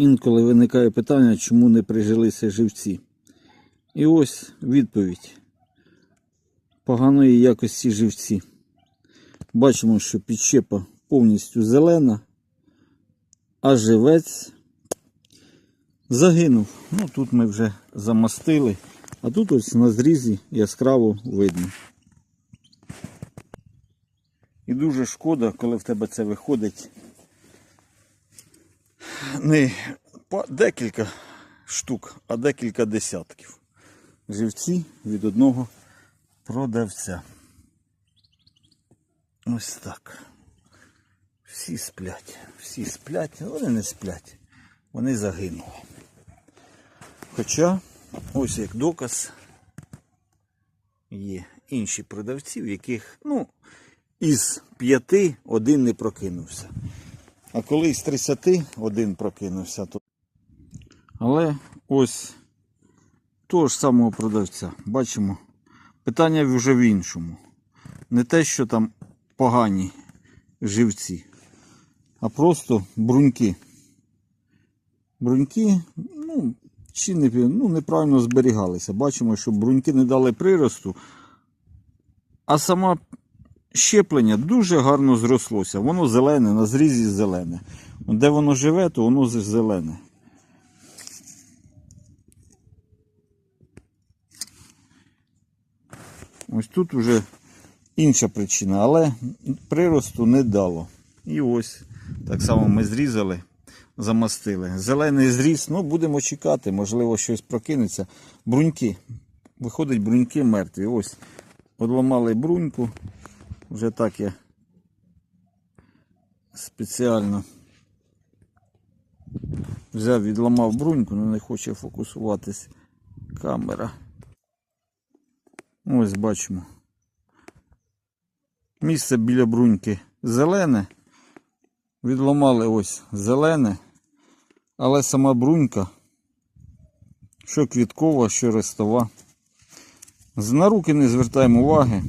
Інколи виникає питання, чому не прижилися живці. І ось відповідь. Поганої якості живці. Бачимо, що підщепа повністю зелена, а живець загинув. Ну тут ми вже замастили, а тут ось на зрізі яскраво видно. І дуже шкода, коли в тебе це виходить не по декілька штук, а декілька десятків. Живці від одного продавця. Ось так. Всі сплять. Всі сплять, вони не сплять. Вони загинули. Хоча, ось як доказ, є інші продавці, в яких, ну, із п'яти один не прокинувся. А коли із 30 один прокинувся, то. Але ось того ж самого продавця. Бачимо, питання вже в іншому. Не те, що там погані живці, а просто бруньки. Бруньки, ну, чи не, ну, неправильно зберігалися. Бачимо, що бруньки не дали приросту, а сама щеплення дуже гарно зрослося. Воно зелене, на зрізі зелене. Де воно живе, то воно зелене. Ось тут вже інша причина, але приросту не дало. І ось так само ми зрізали, замастили. Зелений зріз, ну будемо чекати, можливо, щось прокинеться. Бруньки. Виходить, бруньки мертві. Ось одламали бруньку. Вже так я спеціально взяв, відламав бруньку, але не хоче фокусуватись камера. Ось бачимо. Місце біля бруньки зелене. Відламали ось зелене, але сама брунька, що квіткова, що рестова. На руки не звертаємо уваги,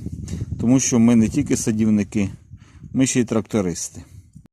тому що ми не тільки садівники, ми ще й трактористи.